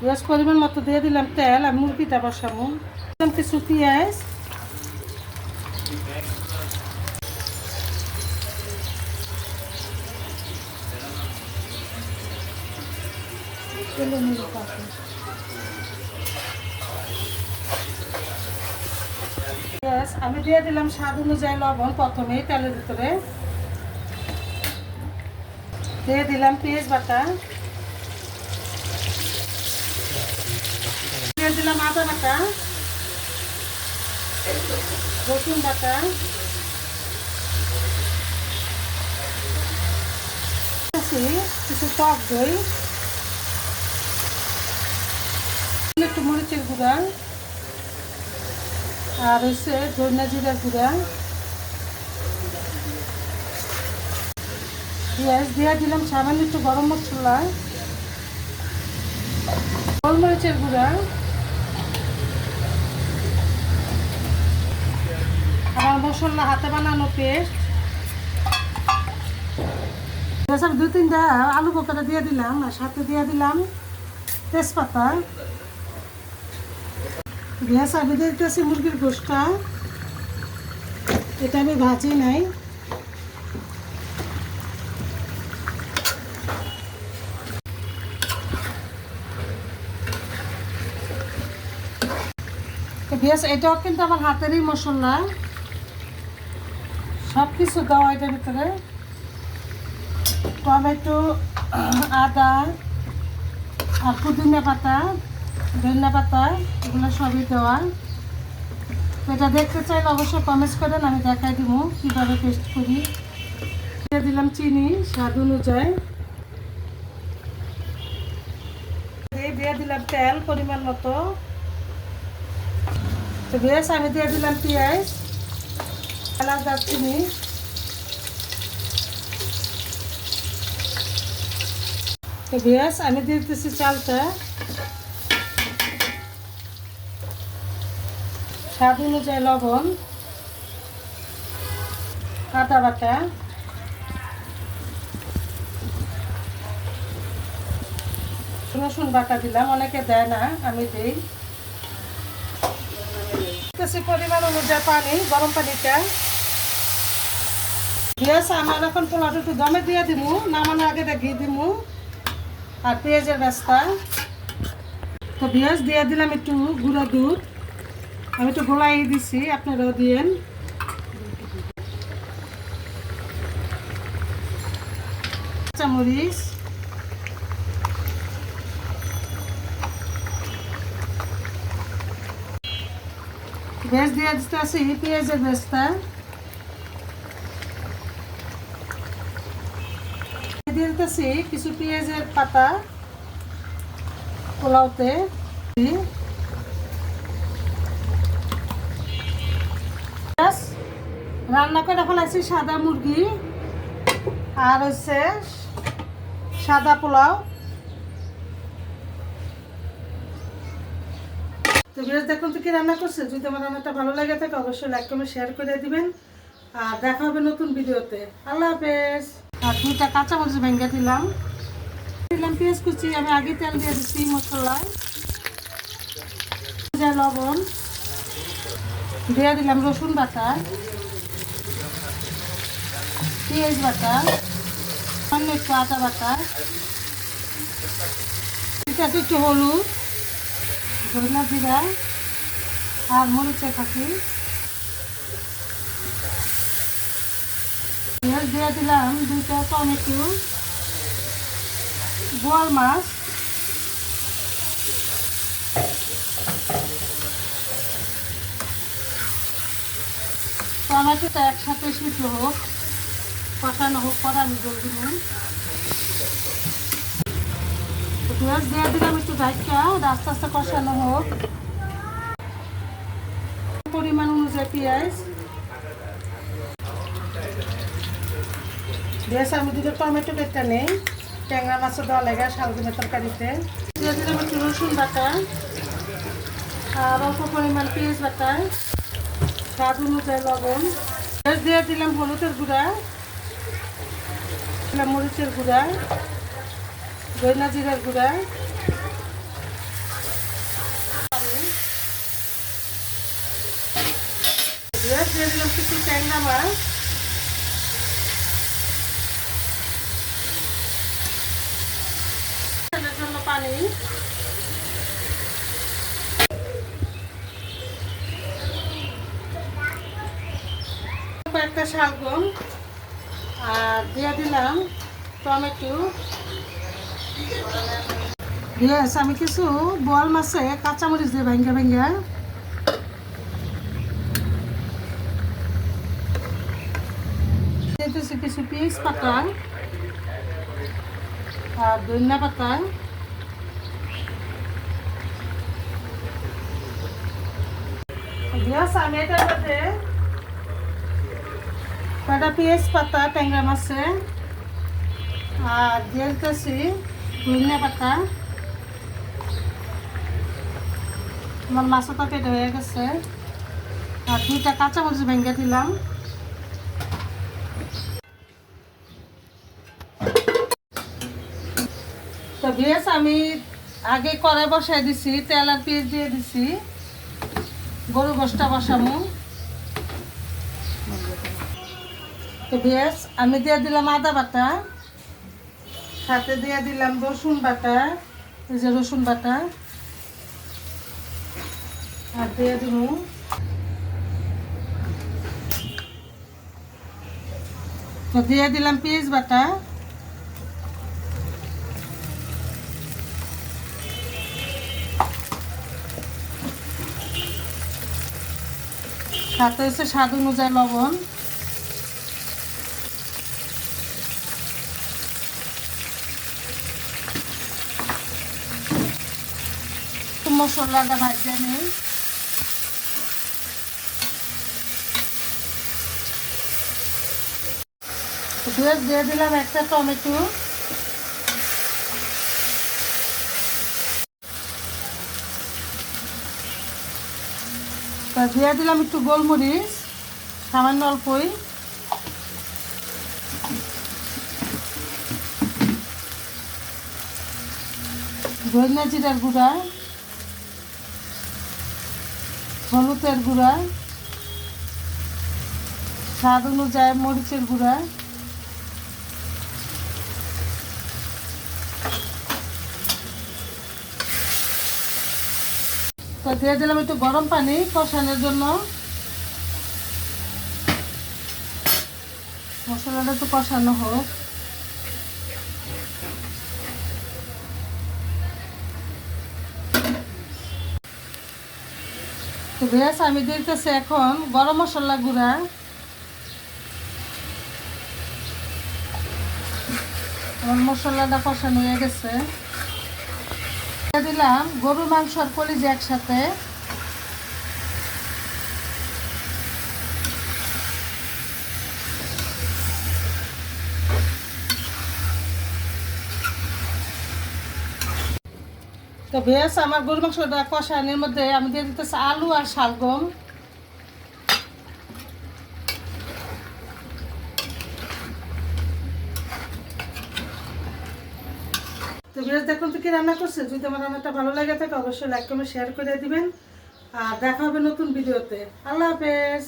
পেঁয়াজ পরিমাণ মতো দিয়ে দিলাম তেল আর মুরগিটা বসাবো। কিছু পেঁয়াজ। আমি দিয়ে দিলাম স্বাদ অনুযায়ী লবণ প্রথমেই তেলের ভিতরে। দিয়ে দিলাম পেঁয়াজ বাটা। দিলাম আদা বাটা, রসুন বাটা। কিছু টক দই। একটু মরিচের গুঁড়া। আর হচ্ছে ধনিয়া জিরার গুঁড়া। পেঁয়াজ দিয়ে দিলাম, সামান্য একটু গরম মশলা। গোলমরিচের গুঁড়া। মশলা হাতে বানানো পেস্ট এসব দু তিনটা আলু বোকাটা দিয়ে দিলাম, আর সাথে দিয়ে দিলাম তেজপাতা। গ্যাস দিয়ে দিতেছি মুরগির গোষ্ঠটা এটা আমি ভাজি নাই। গ্যাস, এটাও কিন্তু আমার হাতেরই মশলা। সব কিছু দেওয়া এটার ভিতরে। টমেটো, আদা, আর পুদিনা পাতা, ধনিয়া পাতা, এগুলো সবই দেওয়া। এটা দেখতে চাইলে অবশ্যই কমেন্টস করেন, আমি দেখাই দিব কীভাবে টেস্ট করি। দিয়ে দিলাম চিনি স্বাদ অনুযায়ী। দিয়ে দিলাম তেল পরিমাণ মতো। তো বেশ, আমি দিয়ে দিলাম পেঁয়াজ। এলাচ দারচিনি তো বেশ আমি দিতেছি চালটা। স্বাদ অনুযায়ী লবণ আদা বাটা। রসুন বাটা দিলাম, অনেকে দেয় না, আমি দিই। পরিমাণ অনুযায়ী পানি, গরম পানিটা। দিয়েছে আমার এখন পোলাটা একটু দমে দিয়ে দিমু, নামানোর আগে ঘি দিমু। আর পেঁয়াজের ব্যস্তা তো পেঁয়াজ দিয়ে দিলাম একটু গুঁড়ো দুধ। আমি একটু গোলাই দিছি, আপনারাও দিয়েন। চামরিচ ভেজ দিয়ে দিতে আছি, পেঁয়াজের ভেজটা দিতেছি কিছু পেঁয়াজের পাতা পোলাওতে। রান্না করে ফেলাইছি সাদা মুরগি আর হচ্ছে সাদা পোলাও। তো বেশ দেখুন তো কি রান্না করছে। যদি আমার রান্নাটা ভালো লাগে থাকে, অবশ্যই লাইক কমেন্ট শেয়ার করে দিবেন। আর দেখা হবে নতুন ভিডিওতে। আল্লাহ হাফেজ। আর দুইটা কাঁচামরিচ ভেঙে দিলাম। দিলাম পেঁয়াজ কুচি, আমি আগে তেল দিয়ে দিচ্ছি মশলায়। লবণ। দিয়ে দিলাম রসুন বাটা। পেঁয়াজ বাটা। সামান্য একটু আদা বাটা। আছে একটু হলুদ। ধনিয়া জিরা আর মরিচের পাখি পেঁয়াজ দিয়ে দিলাম দুইটা টমেটো, বোয়াল মাছ। টমেটোটা একসাথে সিদ্ধ হোক, কষানো হোক আমি জল দিব পেঁয়াজ দিয়ে দিলাম একটু ঢাকা আস্তে আস্তে কষানো হোক। পরিমাণ অনুযায়ী পেঁয়াজ। বেশ আমি দুটো টমেটো কেটে নেই। ট্যাংরা মাছও দেওয়া লাগে শালগুনের তরকারিতে। দিলাম রসুন বাটা। আর অল্প পরিমাণ পেঁয়াজ বাটা। স্বাদ অনুযায়ী লবণ। পেঁয়াজ দিয়ে দিলাম হলুদের গুঁড়া। দিলাম মরিচের গুঁড়া। দইনা জিরার গুঁড়া। একটা শালগম আর দিয়ে দিলাম টমেটো। ইয়েস আমি কিছু বল মাছে কাঁচামরিচ দিয়ে ভেঙ্গে ভেঙ্গে। দিতেছি কিছু পিস পাতা আর ধনিয়া পাতা। Yes, আমি এটার মধ্যে কটা পেঁয়াজ পাতা ট্যাংরা মাছে আর দিয়ে দিতেছি ধনিয়া পাতা আমার মাছটা পেটে হয়ে গেছে আর দুইটা কাঁচামরিচ ভেঙে দিলাম তো বেশ আমি আগে কড়াই বসাই দিছি তেল আর পেঁয়াজ দিয়ে দিছি গরু গোষ্ঠটা বসামু তো বেশ আমি দিয়ে দিলাম আদা বাটা, সাথে দিয়ে দিলাম রসুন বাটা, এই যে রসুন বাটা, আর দিয়ে দিব তো দিয়ে দিলাম পেঁয়াজ বাটা। সাথে হচ্ছে স্বাদ অনুযায়ী লবণ। মশলাটা ভাজতে নেই। দিয়ে দিলাম একটা টমেটো। দিয়ে দিলাম একটু গোলমরিচ, সামান্য অল্পই। ধনিয়া জিরার গুঁড়া। হলুদের গুঁড়া, স্বাদ অনুযায়ী মরিচের গুঁড়া, তো দিয়ে দিলাম একটু গরম পানি কষানোর জন্য। মশলাটা একটু কষানো হোক। তো বেশ আমি দিতেছি এখন গরম মশলা গুঁড়া। আমার মশলাটা কষানো হয়ে গেছে। দিলাম গরুর মাংসর কলিজি একসাথে। তো বেশ আমার গরু মাংসটা কষানোর মধ্যে আমি দিয়ে দিতেছি আলু আর শালগম। তো বেশ দেখুন তো কি রান্না করছে? যদি আমার রান্নাটা ভালো লাগে থাকে, অবশ্যই লাইক কমেন্ট শেয়ার করে দিবেন। আর দেখা হবে নতুন ভিডিওতে। আল্লাহ হাফেজ।